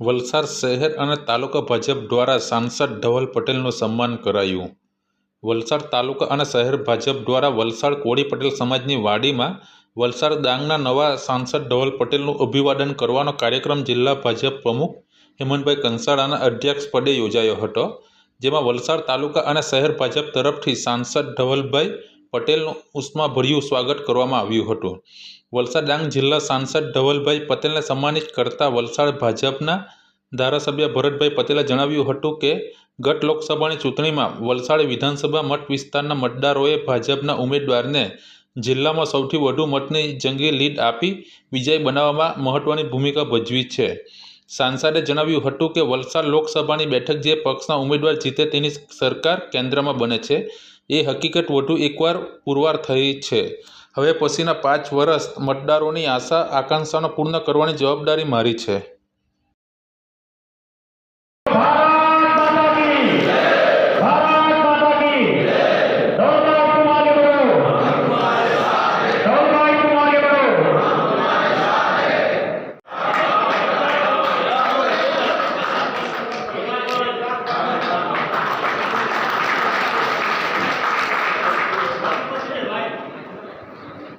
વલસાડ શહેર અને તાલુકા ભાજપ દ્વારા સાંસદ ધવલ પટેલનું સન્માન કરાયું. વલસાડ તાલુકા અને શહેર ભાજપ દ્વારા વલસાડ કોળી પટેલ સમાજની વાડીમાં વલસાડ ડાંગના નવા સાંસદ ધવલ પટેલનું અભિવાદન કરવાનો કાર્યક્રમ જિલ્લા ભાજપ પ્રમુખ હેમંતભાઈ કંસાળાના અધ્યક્ષપદે યોજાયો હતો, જેમાં વલસાડ તાલુકા અને શહેર ભાજપ તરફથી સાંસદ ધવલભાઈ પટેલનું ઉષ્માભર્યું સ્વાગત કરવામાં આવ્યું હતું. વલસાડ ડાંગ જિલ્લા સાંસદ ધવલભાઈ પટેલને સન્માનિત કરતા વલસાડ ભાજપના ધારાસભ્ય ભરતભાઈ પટેલે જણાવ્યું હતું કે, ગત લોકસભાની ચૂંટણીમાં વલસાડ વિધાનસભા મત વિસ્તારના મતદારોએ ભાજપના ઉમેદવારને જિલ્લામાં સૌથી વધુ મતની જંગી લીડ આપી વિજય બનાવવામાં મહત્વની ભૂમિકા ભજવી છે. સાંસદે જણાવ્યું હતું કે, વલસાડ લોકસભાની બેઠક જે પક્ષના ઉમેદવાર જીતે તેની સરકાર કેન્દ્રમાં બને છે. એ હકીકત વધુ એકવાર પુરવાર થઈ છે. હવે પછીના પાંચ વર્ષ મતદારોની આશા આકાંક્ષાનો પૂર્ણ કરવાની જવાબદારી મારી છે.